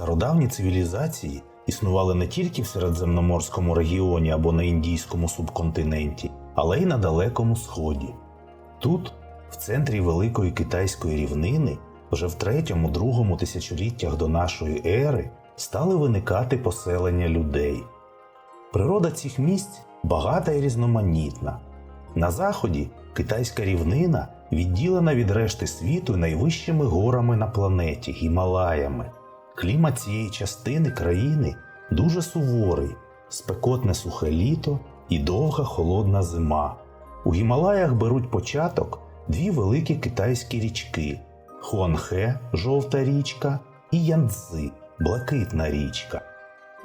Стародавні цивілізації існували не тільки в Середземноморському регіоні або на індійському субконтиненті, але й на Далекому Сході. Тут, в центрі Великої Китайської рівнини, вже в третьому-другому тисячоліттях до нашої ери стали виникати поселення людей. Природа цих місць багата і різноманітна. На заході китайська рівнина відділена від решти світу найвищими горами на планеті Гімалаями. Клімат цієї частини країни дуже суворий, спекотне сухе літо і довга холодна зима. У Гімалаях беруть початок дві великі китайські річки Хуанхе жовта річка і Янцзи блакитна річка.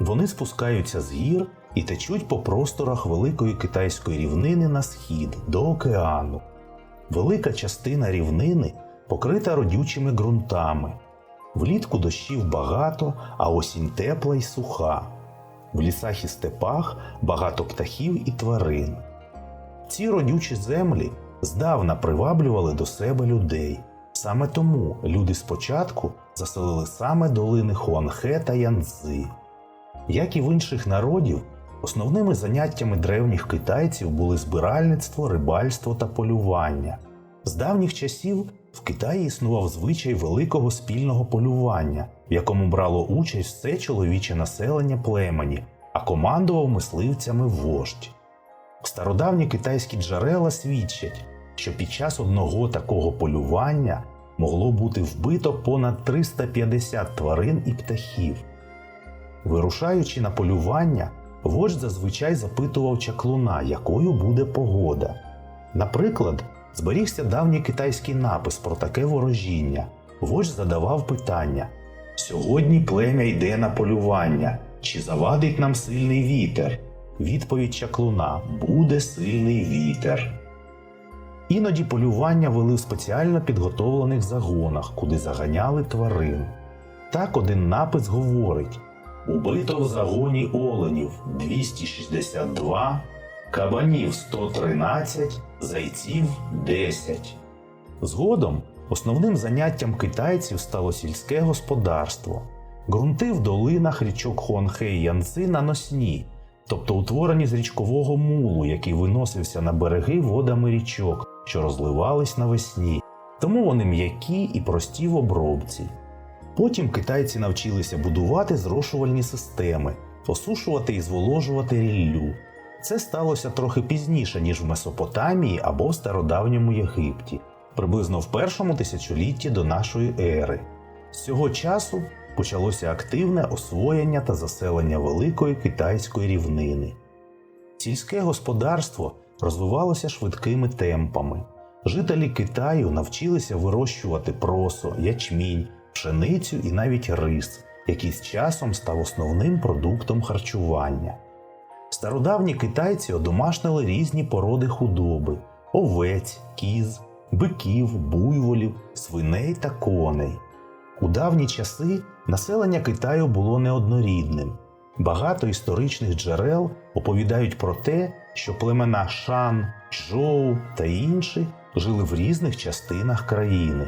Вони спускаються з гір і течуть по просторах Великої Китайської рівнини на схід до океану. Велика частина рівнини покрита родючими ґрунтами. Влітку дощів багато, а осінь тепла й суха. В лісах і степах багато птахів і тварин. Ці родючі землі здавна приваблювали до себе людей. Саме тому люди спочатку заселили саме долини Хуанхе та Янцзи. Як і в інших народів, основними заняттями древніх китайців були збиральництво, рибальство та полювання. З давніх часів в Китаї існував звичай великого спільного полювання, в якому брало участь все чоловіче населення племені, а командував мисливцями вождь. Стародавні китайські джерела свідчать, що під час одного такого полювання могло бути вбито понад 350 тварин і птахів. Вирушаючи на полювання, вождь зазвичай запитував чаклуна, якою буде погода. Наприклад, зберігся давній китайський напис про таке ворожіння. Вождь задавав питання: Сьогодні плем'я йде на полювання. Чи завадить нам сильний вітер? Відповідь чаклуна буде сильний вітер. Іноді полювання вели в спеціально підготовлених загонах, куди заганяли тварин. Так один напис говорить: Убито в загоні оленів 262, кабанів 113, зайців 10. Згодом основним заняттям китайців стало сільське господарство. Ґрунти в долинах річок Хуанхе і Янци наносні, тобто утворені з річкового мулу, який виносився на береги водами річок, що розливались навесні, тому вони м'які і прості в обробці. Потім китайці навчилися будувати зрошувальні системи, посушувати і зволожувати ріллю. Це сталося трохи пізніше, ніж в Месопотамії або в стародавньому Єгипті, приблизно в першому тисячолітті до нашої ери. З цього часу почалося активне освоєння та заселення великої китайської рівнини. Сільське господарство розвивалося швидкими темпами. Жителі Китаю навчилися вирощувати просо, ячмінь, пшеницю і навіть рис, який з часом став основним продуктом харчування. Стародавні китайці одомашнили різні породи худоби: овець, кіз, биків, буйволів, свиней та коней. У давні часи населення Китаю було неоднорідним. Багато історичних джерел оповідають про те, що племена Шан, Чжоу та інші жили в різних частинах країни.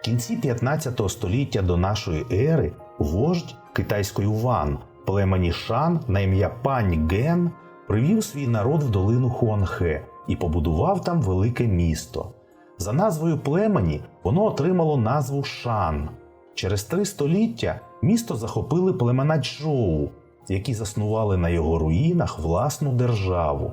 В кінці 15 століття до нашої ери вождь китайської Ван племені Шан на ім'я Пань Ген привів свій народ в долину Хуанхе і побудував там велике місто. За назвою племені воно отримало назву Шан. Через три століття місто захопили племена Чжоу, які заснували на його руїнах власну державу.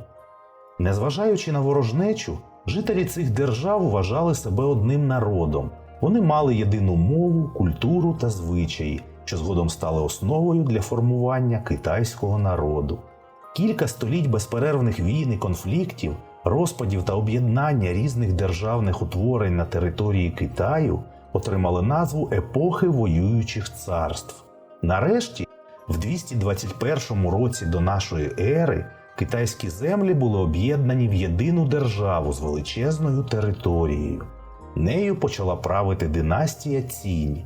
Незважаючи на ворожнечу, жителі цих держав вважали себе одним народом. Вони мали єдину мову, культуру та звичаї, що згодом стали основою для формування китайського народу. Кілька століть безперервних війн і конфліктів, розпадів та об'єднання різних державних утворень на території Китаю отримали назву епохи воюючих царств. Нарешті, в 221 році до нашої ери, китайські землі були об'єднані в єдину державу з величезною територією. Нею почала правити династія Цінь.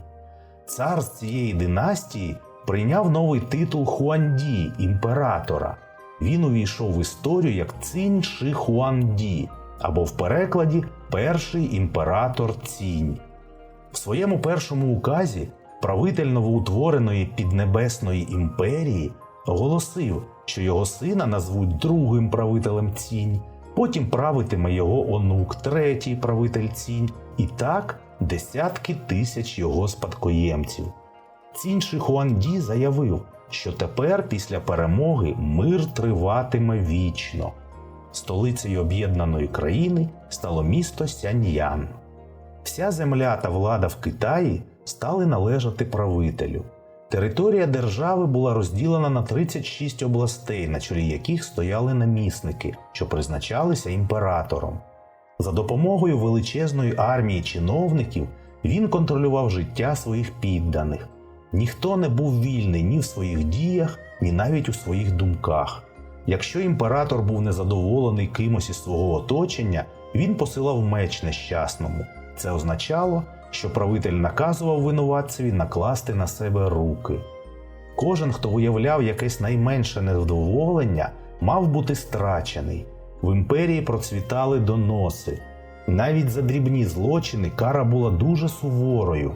Цар з цієї династії прийняв новий титул Хуанді імператора. Він увійшов в історію як Цінь Ши Хуанді, або в перекладі Перший імператор Цінь. В своєму першому указі правитель новоутвореної піднебесної імперії, оголосив, що його сина назвуть другим правителем цінь, потім правитиме його онук, третій правитель цінь, і так десятки тисяч його спадкоємців. Цінь Шихуанді заявив, що тепер після перемоги мир триватиме вічно. Столицею об'єднаної країни стало місто Сяньян. Вся земля та влада в Китаї стали належати правителю. Територія держави була розділена на 36 областей, на чолі яких стояли намісники, що призначалися імператором. За допомогою величезної армії чиновників він контролював життя своїх підданих. Ніхто не був вільний ні в своїх діях, ні навіть у своїх думках. Якщо імператор був незадоволений кимось із свого оточення, він посилав меч нещасному. Це означало, що правитель наказував винуватцеві накласти на себе руки. Кожен, хто виявляв якесь найменше невдоволення, мав бути страчений. В імперії процвітали доноси. Навіть за дрібні злочини кара була дуже суворою.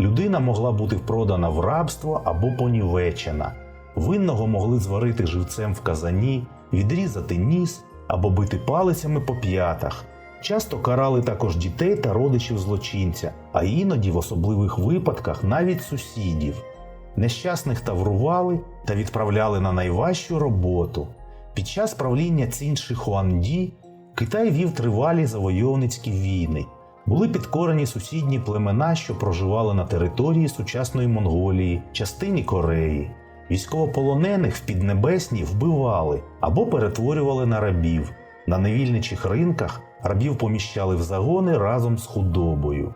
Людина могла бути продана в рабство або понівечена. Винного могли зварити живцем в казані, відрізати ніс або бити палицями по п'ятах. Часто карали також дітей та родичів злочинця, а іноді в особливих випадках навіть сусідів. Нещасних таврували та відправляли на найважчу роботу. Під час правління Цінь Шихуанді Китай вів тривалі завойовницькі війни. Були підкорені сусідні племена, що проживали на території сучасної Монголії, частині Кореї. Військовополонених в Піднебесній вбивали або перетворювали на рабів. На невільничих ринках рабів поміщали в загони разом з худобою.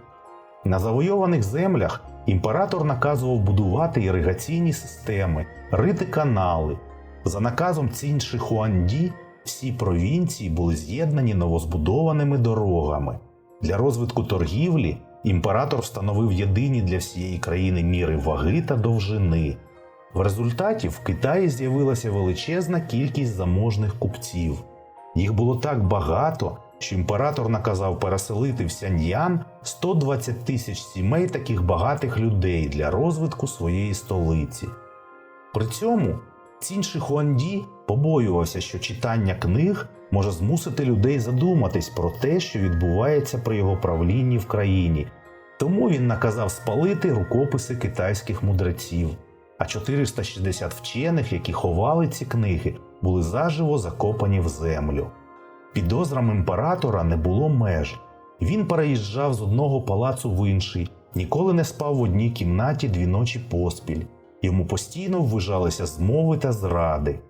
На завойованих землях імператор наказував будувати іригаційні системи, рити канали. За наказом Цінь Шихуанді всі провінції були з'єднані новозбудованими дорогами. Для розвитку торгівлі імператор встановив єдині для всієї країни міри ваги та довжини. В результаті в Китаї з'явилася величезна кількість заможних купців. Їх було так багато, що імператор наказав переселити в Сяньян 120 тисяч сімей таких багатих людей для розвитку своєї столиці. При цьому Цінь Шихуанді побоювався, що читання книг може змусити людей задуматись про те, що відбувається при його правлінні в країні, тому він наказав спалити рукописи китайських мудреців. А 460 вчених, які ховали ці книги, були заживо закопані в землю. Підозрам імператора не було меж. Він переїжджав з одного палацу в інший, ніколи не спав в одній кімнаті дві ночі поспіль. Йому постійно ввижалися змови та зради.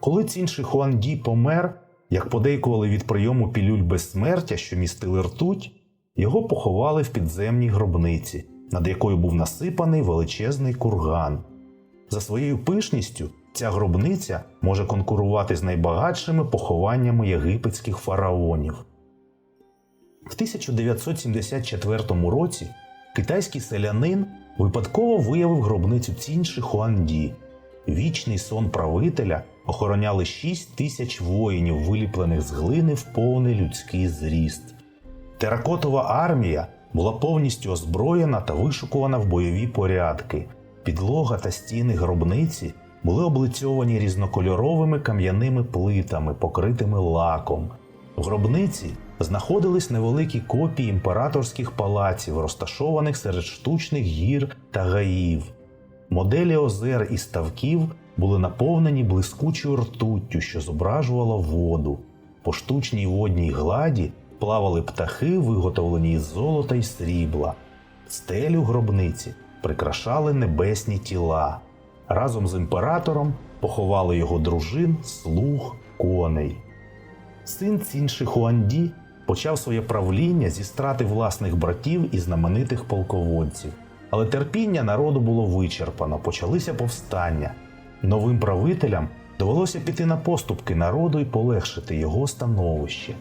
Коли Цін Шихуанді помер, як подейкували від прийому пілюль безсмертя, що містили ртуть, його поховали в підземній гробниці, над якою був насипаний величезний курган. За своєю пишністю ця гробниця може конкурувати з найбагатшими похованнями єгипетських фараонів. В 1974 році китайський селянин випадково виявив гробницю Цінь Шихуанді. Вічний сон правителя охороняли 6 тисяч воїнів, виліплених з глини в повний людський зріст. Теракотова армія була повністю озброєна та вишукувана в бойові порядки. Підлога та стіни гробниці були облицьовані різнокольоровими кам'яними плитами, покритими лаком. В гробниці знаходились невеликі копії імператорських палаців, розташованих серед штучних гір та гаїв. Моделі озер і ставків були наповнені блискучою ртуттю, що зображувала воду. По штучній водній гладі плавали птахи, виготовлені із золота й срібла. Стелю гробниці прикрашали небесні тіла. Разом з імператором поховали його дружин, слуг, коней. Син Цін Шихуанді почав своє правління зі страти власних братів і знаменитих полководців. Але терпіння народу було вичерпано, почалися повстання. Новим правителям довелося піти на поступки народу і полегшити його становище.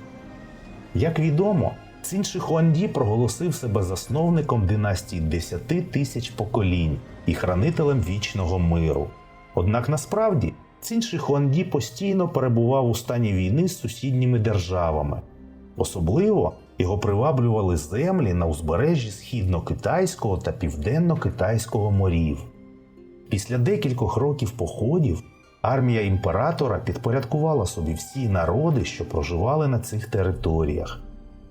Як відомо, Цін Шихуанді проголосив себе засновником династії 10 тисяч поколінь і хранителем вічного миру. Однак насправді Цін Шихуанді постійно перебував у стані війни з сусідніми державами. Особливо його приваблювали землі на узбережжі східно-китайського та південно-китайського морів. Після декількох років походів армія імператора підпорядкувала собі всі народи, що проживали на цих територіях.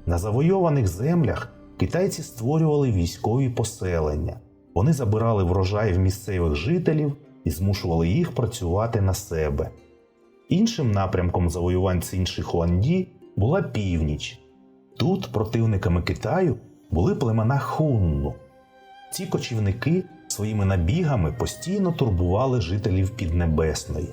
На завойованих землях китайці створювали військові поселення. Вони забирали врожай в місцевих жителів і змушували їх працювати на себе. Іншим напрямком завоювань Цинши Хуанді була північ. Тут противниками Китаю були племена Хунну. Ці кочівники своїми набігами постійно турбували жителів Піднебесної.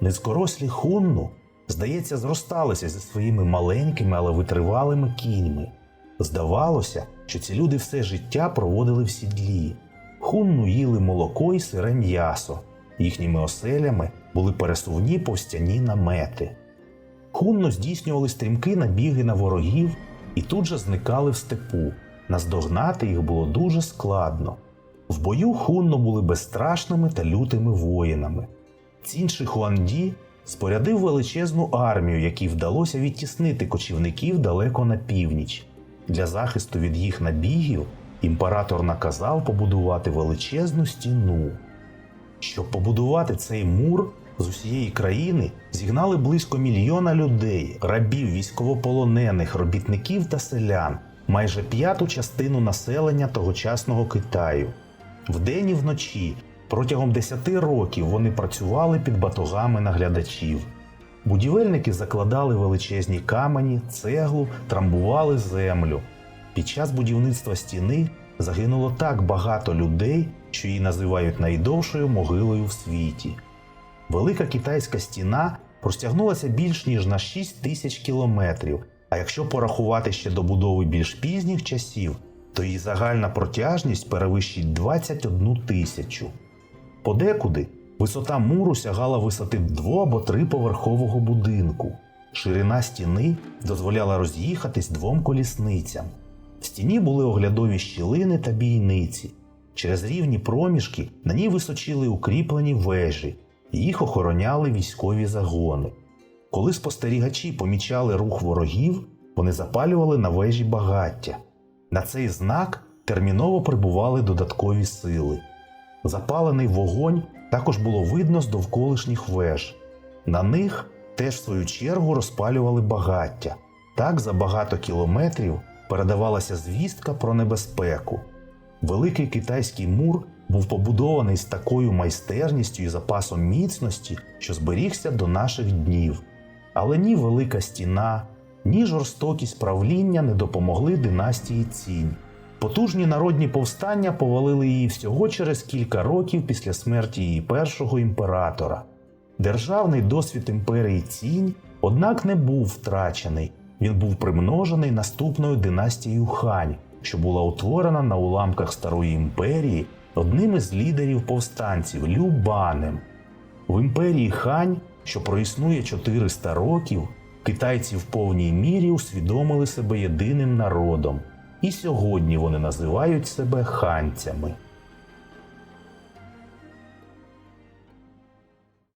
Низкорослі хунну, здається, зросталися зі своїми маленькими, але витривалими кіньми. Здавалося, що ці люди все життя проводили в сідлі. Хунну їли молоко і сире м'ясо. Їхніми оселями були пересувні повстяні намети. Хунно здійснювали стрімкі набіги на ворогів і тут же зникали в степу. Наздогнати їх було дуже складно. В бою хунно були безстрашними та лютими воїнами. Цінший Хуанді спорядив величезну армію, якій вдалося відтіснити кочівників далеко на північ. Для захисту від їх набігів імператор наказав побудувати величезну стіну. Щоб побудувати цей мур з усієї країни зігнали близько мільйона людей, рабів, військовополонених, робітників та селян, майже п'яту частину населення тогочасного Китаю. Вдень і вночі протягом 10 років вони працювали під батогами наглядачів. Будівельники закладали величезні камені, цеглу, трамбували землю. Під час будівництва стіни загинуло так багато людей, що її називають найдовшою могилою в світі. Велика китайська стіна простягнулася більш ніж на 6 тисяч кілометрів, а якщо порахувати ще добудови більш пізніх часів, то її загальна протяжність перевищить 21 тисячу. Подекуди висота муру сягала висоти дво- або триповерхового будинку. Ширина стіни дозволяла роз'їхатись двом колісницям. В стіні були оглядові щілини та бійниці. Через рівні проміжки на ній височили укріплені вежі, їх охороняли військові загони. Коли спостерігачі помічали рух ворогів, вони запалювали на вежі багаття. На цей знак терміново прибували додаткові сили. Запалений вогонь також було видно з довколишніх веж. На них теж в свою чергу розпалювали багаття. Так за багато кілометрів передавалася звістка про небезпеку. Великий китайський мур був побудований з такою майстерністю і запасом міцності, що зберігся до наших днів. Але ні велика стіна, ні жорстокість правління не допомогли династії Цінь. Потужні народні повстання повалили її всього через кілька років після смерті її першого імператора. Державний досвід імперії Цінь, однак, не був втрачений. Він був примножений наступною династією Хань, що була утворена на уламках Старої імперії одним із лідерів повстанців Любанем. В імперії Хань, що проіснує 400 років, китайці в повній мірі усвідомили себе єдиним народом, і сьогодні вони називають себе ханцями.